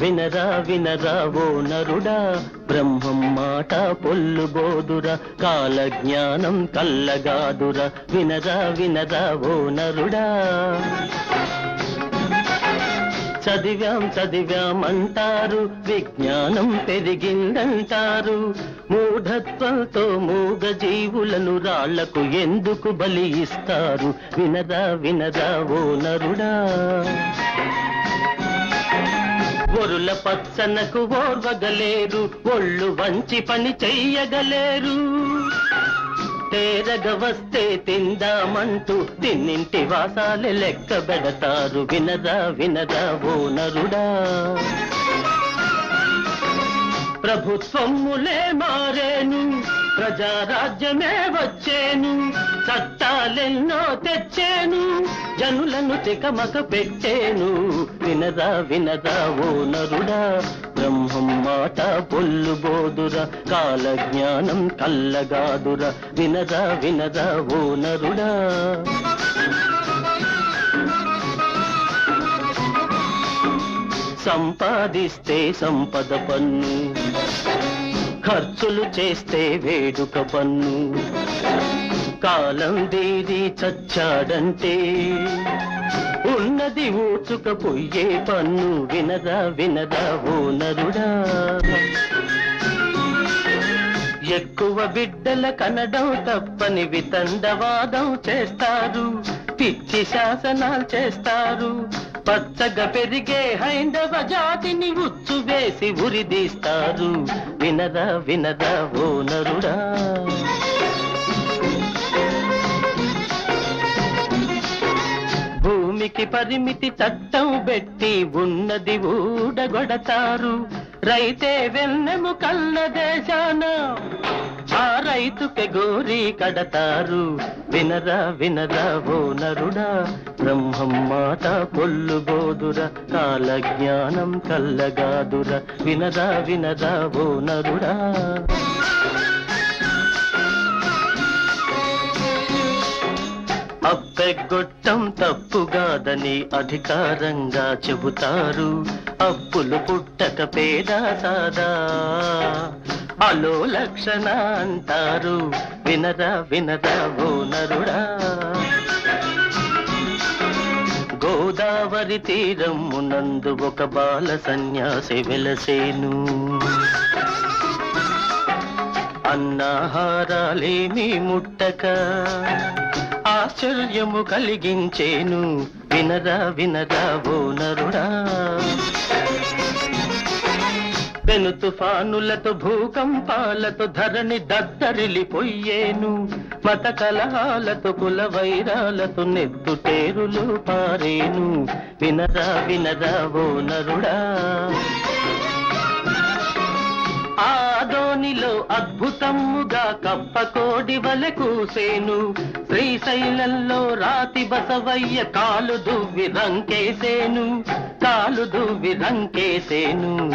వినరా వినరా ఓ నరుడా. బ్రహ్మం మాట పొల్లు బోదురా. కాల జ్ఞానం కల్లగాదురా. వినరా వినరా ఓ నరుడా. చదివాం చదివాం అంటారు. విజ్ఞానం పెరిగిందంటారు. మూఢత్వంతో మూగ జీవులను రాళ్ళకు ఎందుకు బలి ఇస్తారు? వినరా వినరా ఓ నరుడా. ఒరుల పచ్చనకు ఓర్వగలేరు ఒళ్ళు వంచి పని చెయ్యగలేరు. తేరగ వస్తే తిందామంటూ తిన్నింటి వాసాలే లెక్క పెడతారు వినదా వినదా ఓ నరుడా. ప్రభుత్వములే మారేను ప్రజారాజ్యమే వచ్చేను చట్టాలెన్నో తెచ్చేను జనులను తికమక పెట్టేను. వినదా వినదా ఓ నరుడా బ్రహ్మం మాట పొల్లు బోదురా కాల జ్ఞానం కల్లగాదురా. వినదా వినదా ఓ నరుడా. సంపాదిస్తే సంపద పన్ను. ఖర్చులు చేస్తే వేడుక పన్ను. కాలం దేది చచ్చాడంటే ఉన్నది ఊచుక పొయ్యే పన్ను. వినదా వినదా ఓ నరుడా. ఎక్కువ బిడ్డల కనడం తప్పని వితండవాదం చేస్తారు. పిచ్చి శాసనాలు చేస్తారు. పచ్చగా పెరిగే హైందవ జాతిని ఉచ్చు వేసి ఉరిదీస్తారు. వినద వినద ఓ నరుడా. భూమికి పరిమితి చట్టం పెట్టి ఉన్నది ఊడగొడతారు. రైతే వెన్నెము కళ్ళ దేశాన ఆ రైతుకి గోరి కడతారు. వినరా వినరా ఓ నరుడా బ్రహ్మం మాట పొల్లు బోదుర కాల జ్ఞానం కల్లగాదుర. వినరా వినరా ఓ నరుడా. అప్పెగొట్టం తప్పుగాదని అధికారంగా చెబుతారు. అప్పులు పుట్టక పేద సాదా. అలో లక్షణ అంటారు వినరా వినరా ఓ నరుడా. గోదావరి తీరమునందు ఒక బాల సన్యాసి వెలసేను. అన్నాహారాలేమి ముట్టక ఆశ్చర్యము కలిగించేను. వినరా వినరా ఓ నరుడా. పెను తుఫానులతో భూకంపాలతో ధరణి దద్దరిలిపోయేను మత కలహాలతో కుల వైరాలతో నెత్తుటేరులు పారేను. వినరా వినరా ఓ నరుడా. అద్భుతముగా కప్పకోడి వలె కూసేను. శ్రీశైలంలో రాతి బసవయ్య కాలు దువ్వి రంకేసేను. కాలు దువ్వి రంకేసేను.